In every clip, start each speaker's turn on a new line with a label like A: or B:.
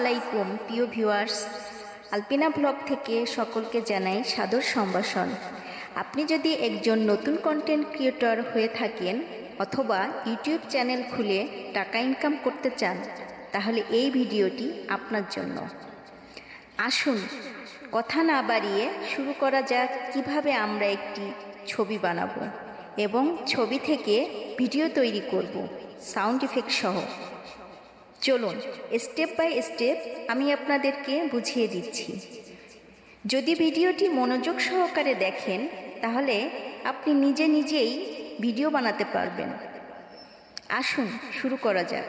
A: আলাইকুম, প্রিয় viewers. আলপিনা blog থেকে সকলকে জানাই সাদর সম্ভাষণ। আপনি যদি একজন নতুন কন্টেন্ট ক্রিয়েটর হয়ে থাকেন অথবা ইউটিউব চ্যানেল খুলে টাকা ইনকাম করতে চান, তাহলে এই ভিডিওটি আপনার জন্য। আসুন, কথা না বাড়িয়ে শুরু করা যাক কীভাবে আমরা একটি ছবি বানাবো এবং ছবি থেকে ভিডিও তৈরি করব, সাউন্ড ইফেক্ট সহ। চলুন স্টেপ বাই স্টেপ আমি আপনাদেরকে বুঝিয়ে দিচ্ছি। যদি ভিডিওটি মনোযোগ সহকারে দেখেন, তাহলে আপনি নিজে নিজেই ভিডিও বানাতে পারবেন। আসুন, শুরু করা যাক।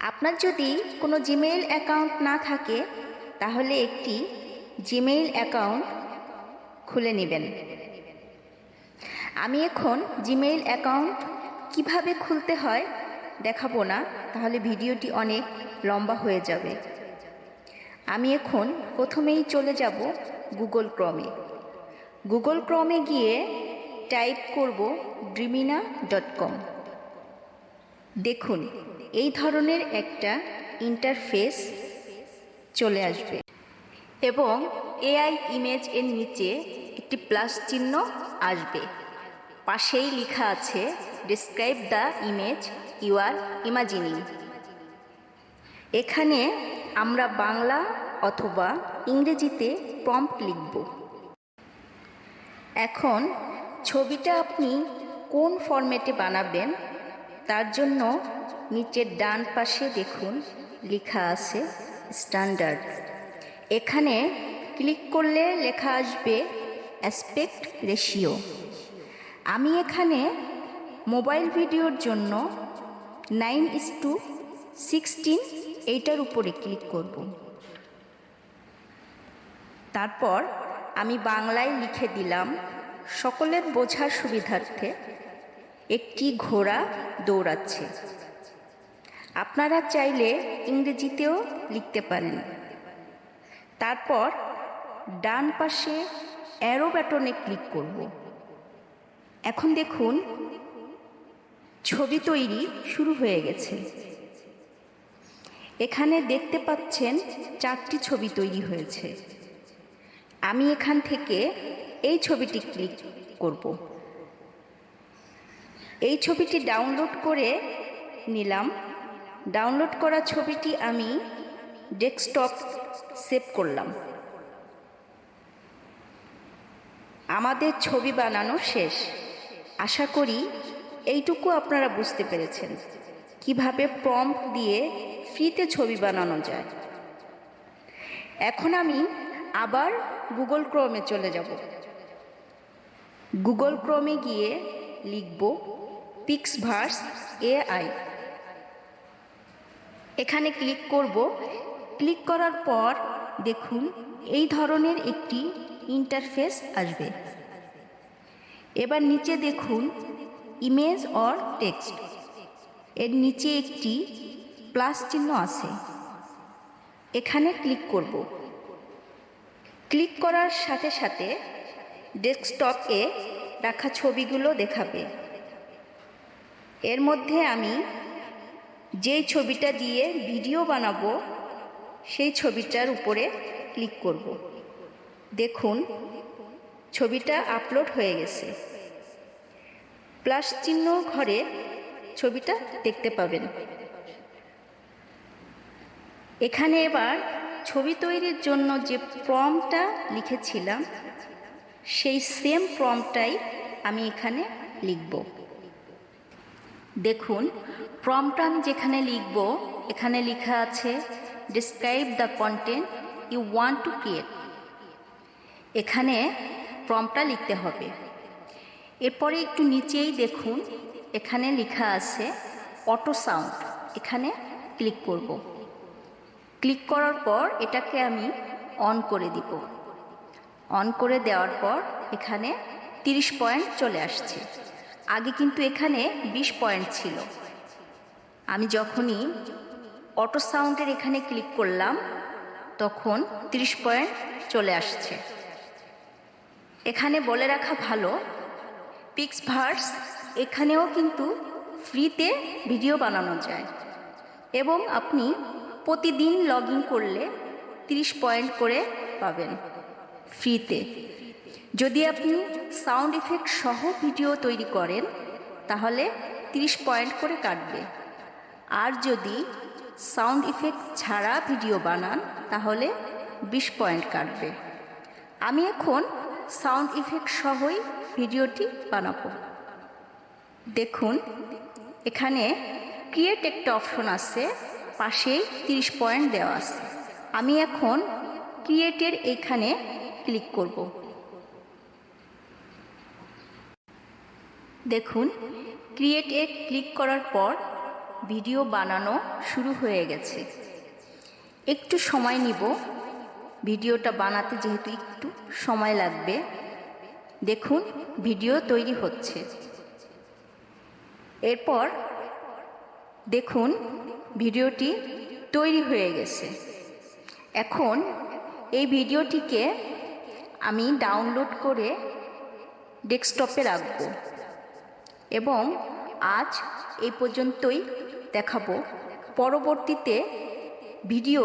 A: আপনার যদি কোনো জিমেইল অ্যাকাউন্ট না থাকে, তাহলে একটি জিমেইল অ্যাকাউন্ট খুলে নেবেন। আমি এখন জিমেইল অ্যাকাউন্ট কীভাবে খুলতে হয় দেখাবো না, তাহলে ভিডিওটি অনেক লম্বা হয়ে যাবে। আমি এখন প্রথমেই চলে যাব গুগল ক্রমে। গুগল ক্রমে গিয়ে টাইপ করব ড্রিমিনা ডট কম দেখুন, এই ধরনের একটা ইন্টারফেস চলে আসবে। এবং এআই ইমেজ এর নিচে একটি প্লাস চিহ্ন আসবে। পাশেই লেখা আছে describe the image you are imagining এখানে আমরা বাংলা অথবা ইংরেজিতে প্রম্পট লিখব। এখন ছবিটা আপনি কোন ফরম্যাটে বানাবেন, তার জন্য নিচের ডান পাশে দেখুন, লেখা আছে স্ট্যান্ডার্ড এখানে ক্লিক করলে লেখা আসবে অ্যাসপেক্ট রেশিও আমি এখানে মোবাইল ভিডিওর জন্য নাইন ইস টু সিক্সটিন এইটার উপরে ক্লিক করব। তারপর আমি বাংলায় লিখে দিলাম, সকলের বোঝার সুবিধার্থে একটি ঘোড়া দৌড়াচ্ছে। আপনারা চাইলে ইংরেজিতেও লিখতে পারেন। তারপর ডান পাশে অ্যারো ব্যাটনে ক্লিক করব। এখন দেখুন ছবি তৈরি শুরু হয়ে গেছে। এখানে দেখতে পাচ্ছেন চারটি ছবি তৈরি হয়েছে। আমি এখান থেকে এই ছবিটি ক্লিক করব। এই ছবিটি ডাউনলোড করে নিলাম। ডাউনলোড করা ছবিটি আমি ডেস্কটপ সেভ করলাম। আমাদের ছবি বানানো শেষ। আশা করি এইটুকু আপনারা বুঝতে পেরেছেন। কীভাবে প্রম্পট দিয়ে ফ্রিতে ছবি বানানো যায়। এখন আমি আবার গুগল ক্রোমে চলে যাব। গুগল ক্রোমে গিয়ে লিখব পিক্স ভার্স এআই এখানে ক্লিক করব। ক্লিক করার পর দেখুন এই ধরনের একটি ইন্টারফেস আসবে। এবার নিচে দেখুন ইমেজ অর টেক্সট এর নিচে একটি প্লাস চিহ্ন আছে। এখানে ক্লিক করব। ক্লিক করার সাথে সাথে ডেস্কটপে রাখা ছবিগুলো দেখাবে। এর মধ্যে আমি যেই ছবিটা দিয়ে ভিডিও বানাবো, সেই ছবিটার উপরে ক্লিক করব। দেখুন, ছবিটা আপলোড হয়ে গেছে। প্লাস চিহ্ন ঘরে ছবিটা দেখতে পাবেন। এখানে এবার ছবি তৈরির জন্য যে প্রমটা লিখেছিলাম, সেই সেম প্রমটাই আমি এখানে লিখব। দেখুন, প্রমটা আমি যেখানে লিখব, এখানে লেখা আছে describe the content you want to create এখানে প্রমটা লিখতে হবে। এরপরে একটু নিচেই দেখুন, এখানে লেখা আছে অটো সাউন্ড। এখানে ক্লিক করব। ক্লিক করার পর এটাকে আমি অন করে দিব। অন করে দেওয়ার পর এখানে 30 পয়েন্ট চলে আসছে। আগে কিন্তু এখানে 20 পয়েন্ট ছিল। আমি যখনই অটো সাউন্ডের এখানে ক্লিক করলাম, তখন 30 পয়েন্ট চলে আসছে। এখানে বলে রাখা ভালো পিক্স ভার্স এখানেও কিন্তু ফ্রিতে ভিডিও বানানো যায়। এবং আপনি প্রতিদিন লগ ইন করলে তিরিশ পয়েন্ট করে পাবেন ফ্রিতে। যদি আপনি সাউন্ড ইফেক্ট সহ ভিডিও তৈরি করেন, তাহলে তিরিশ পয়েন্ট করে কাটবে। আর যদি সাউন্ড ইফেক্ট ছাড়া ভিডিও বানান, তাহলে বিশ পয়েন্ট কাটবে। আমি এখন সাউন্ড ইফেক্ট সহই ভিডিওটি বানাবো। দেখুন, এখানে ক্রিয়েট একটা অপশন আছে, পাশেই তিরিশ পয়েন্ট দেওয়া আছে। আমি এখন ক্রিয়েটের এখানে ক্লিক করব। দেখুন, ক্রিয়েটে ক্লিক করার পর ভিডিও বানানো শুরু হয়ে গেছে। একটু সময় নিব ভিডিওটা বানাতে যেহেতু একটু সময় লাগবে, দেখুন ভিডিও তৈরি হচ্ছে। এরপর দেখুন ভিডিওটি তৈরি হয়ে গেছে। এখন এই ভিডিওটিকে আমি ডাউনলোড করে ডেস্কটপে রাখব এবং আজ এই পর্যন্তই দেখাবো। পরবর্তীতে ভিডিও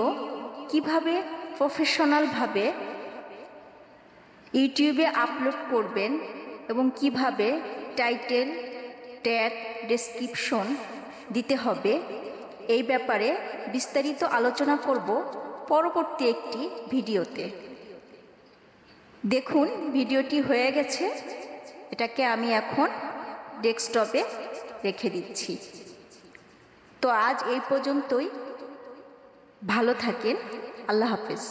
A: কীভাবে প্রফেশনালভাবে ইউটিউবে আপলোড করবেন এবং কীভাবে টাইটেল, ট্যাগ, ডেসক্রিপশন দিতে হবে, এই ব্যাপারে বিস্তারিত আলোচনা করব পরবর্তী একটি ভিডিওতে। দেখুন, ভিডিওটি হয়ে গেছে। এটাকে আমি এখন ডেস্কটপে রেখে দিচ্ছি। তো আজ এই পর্যন্তই। ভালো থাকেন। আল্লাহ হাফেজ।